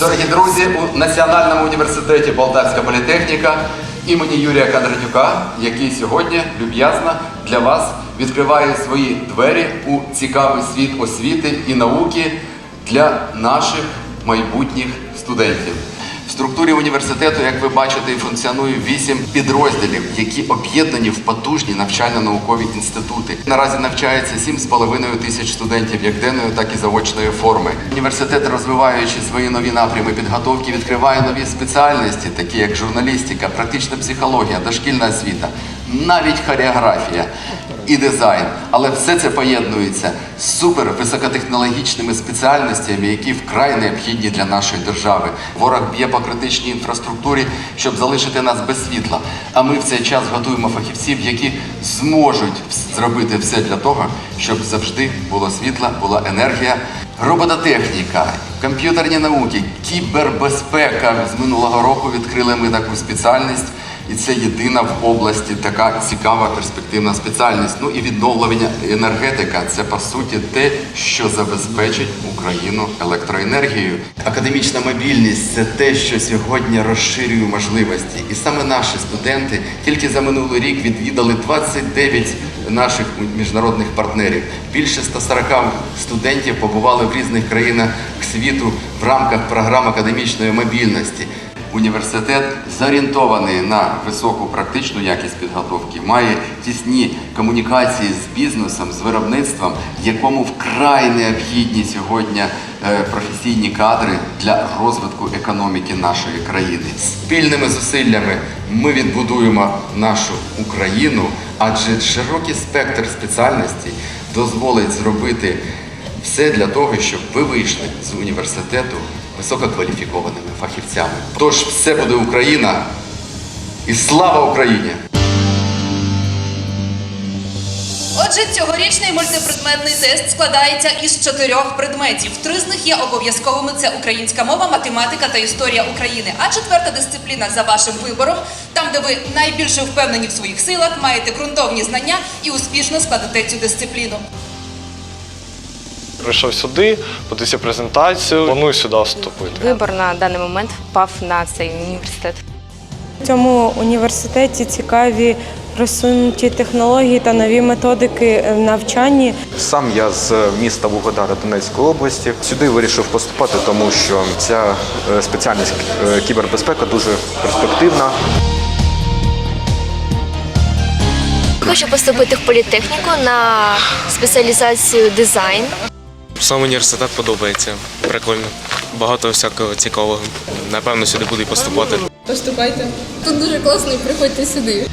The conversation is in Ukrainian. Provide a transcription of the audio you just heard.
Дорогі друзі, у Національному університеті Болтавська політехніка імені Юрія Кондратюка, який сьогодні люб'язно для вас відкриває свої двері у цікавий світ освіти і науки для наших майбутніх студентів. В структурі університету, як ви бачите, функціонує вісім підрозділів, які об'єднані в потужні навчально-наукові інститути. Наразі навчається 7,5 тисяч студентів як денної, так і заочної форми. Університет, розвиваючи свої нові напрями підготовки, відкриває нові спеціальності, такі як журналістика, практична психологія, дошкільна освіта, навіть хореографія і дизайн. Але все це поєднується з супер високотехнологічними спеціальностями, які вкрай необхідні для нашої держави. Ворог б'є по критичній інфраструктурі, щоб залишити нас без світла. А ми в цей час готуємо фахівців, які зможуть зробити все для того, щоб завжди було світло, була енергія. Робототехніка, комп'ютерні науки, кібербезпека. З минулого року відкрили ми таку спеціальність. І це єдина в області така цікава перспективна спеціальність. Ну і відновлення енергетика це по суті те, що забезпечить Україну електроенергією. Академічна мобільність це те, що сьогодні розширює можливості. І саме наші студенти тільки за минулий рік відвідали 29 наших міжнародних партнерів. Більше 140 студентів побували в різних країнах світу в рамках програм академічної мобільності. Університет зорієнтований на високу практичну якість підготовки, має тісні комунікації з бізнесом, з виробництвом, якому вкрай необхідні сьогодні е, професійні кадри для розвитку економіки нашої країни. Спільними зусиллями ми відбудуємо нашу Україну, адже широкий спектр спеціальностей дозволить зробити все для того, щоб ви вийшли з університету висококваліфікованими фахівцями. Тож все буде Україна і слава Україні! Отже, цьогорічний мультипредметний тест складається із чотирьох предметів. Три з них є обов'язковими: це українська мова, математика та історія України. А четверта дисципліна за вашим вибором, там, де ви найбільше впевнені в своїх силах, маєте ґрунтовні знання і успішно складете цю дисципліну. Прийшов сюди, подивився презентацію, планую сюди вступити. Вибор на даний момент впав на цей університет. В цьому університеті цікаві просунуті технології та нові методики в навчанні. Сам я з міста Вугледара Донецької області. Сюди вирішив поступати, тому що ця е, спеціальність е, кібербезпека дуже перспективна. Хочу поступити в політехніку на спеціалізацію дизайн. Сам університет подобається. Прикольно. Багато всякого цікавого. Напевно, сюди буду і поступати. Поступайте. Тут дуже класно і приходьте сюди.